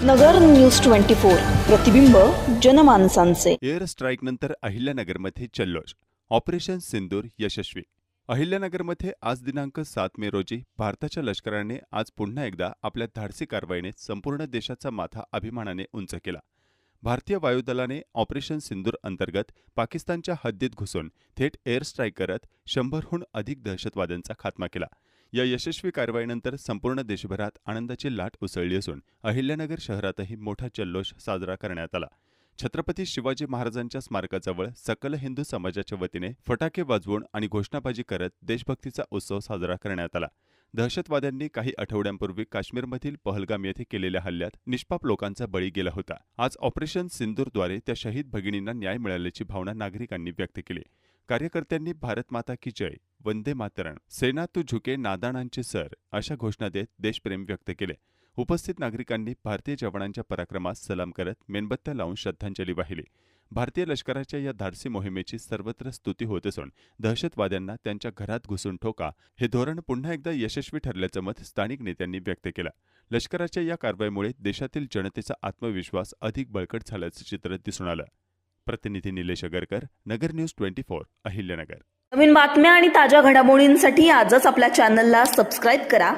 नगर news twenty four प्रतिबिंब जनमानसांचे. Air strike नंतर अहिल्यानगरमध्ये चल्लोष operation सिंदूर यशस्वी. अहिल्यानगरमध्ये आज दिनांक सात मे रोजी भारताच्या लष्कराने आज पुन्हा एकदा आपल्या धाडसी कारवाईने संपूर्ण देशाचा माथा अभिमानाने उंच केला. भारतीय वायुदलाने ऑपरेशन सिंदूर अंतर्गत पाकिस्तानच्या हद्दीत घुसून थेट एअर स्ट्राईक करत शंभरहून अधिक दहशतवाद्यांचा खात्मा केला. या यशस्वी कारवाईनंतर संपूर्ण देशभरात आनंदाची लाट उसळली असून अहिल्यानगर शहरातही मोठा जल्लोष साजरा करण्यात आला. छत्रपती शिवाजी महाराजांच्या स्मारकाजवळ सकल हिंदू समाजाच्या वतीने फटाके वाजवून आणि घोषणाबाजी करत देशभक्तीचा उत्सव साजरा करण्यात आला. दहशतवाद्यांनी काही आठवड्यांपूर्वी काश्मीरमधील पहलगाम येथे केलेल्या हल्ल्यात निष्पाप लोकांचा बळी गेला होता. आज ऑपरेशन सिंदूरद्वारे त्या शहीद भगिनींना न्याय मिळाल्याची भावना नागरिकांनी व्यक्त केली. कार्यकर्त्यांनी भारत माता की जय वंदे मातरण सेना तू झुके नादाणांचे सर अशा घोषणा देत देशप्रेम व्यक्त केले. उपस्थित नागरिकांनी भारतीय जवानांच्या पराक्रमास सलाम करत मेणबत्त्या लावून श्रद्धांजली वाहिली. भारतीय लष्कराच्या या धाडसी मोहिमेची सर्वत्र स्तुती होत असून दहशतवाद्यांना त्यांच्या घरात घुसून ठोका हे धोरण पुन्हा एकदा यशस्वी ठरल्याचं मत स्थानिक नेत्यांनी व्यक्त केलं. लष्कराच्या या कारवाईमुळे देशातील जनतेचा आत्मविश्वास अधिक बळकट झाल्याचं चित्र दिसून आलं. प्रतिनिधी Nilesh Agarkar Nagar news twenty four Ahilyanagar. नवीन बातम्या आणि ताज्या घडामोडींसाठी आजच आपल्या चॅनलला सबस्क्राईब करा.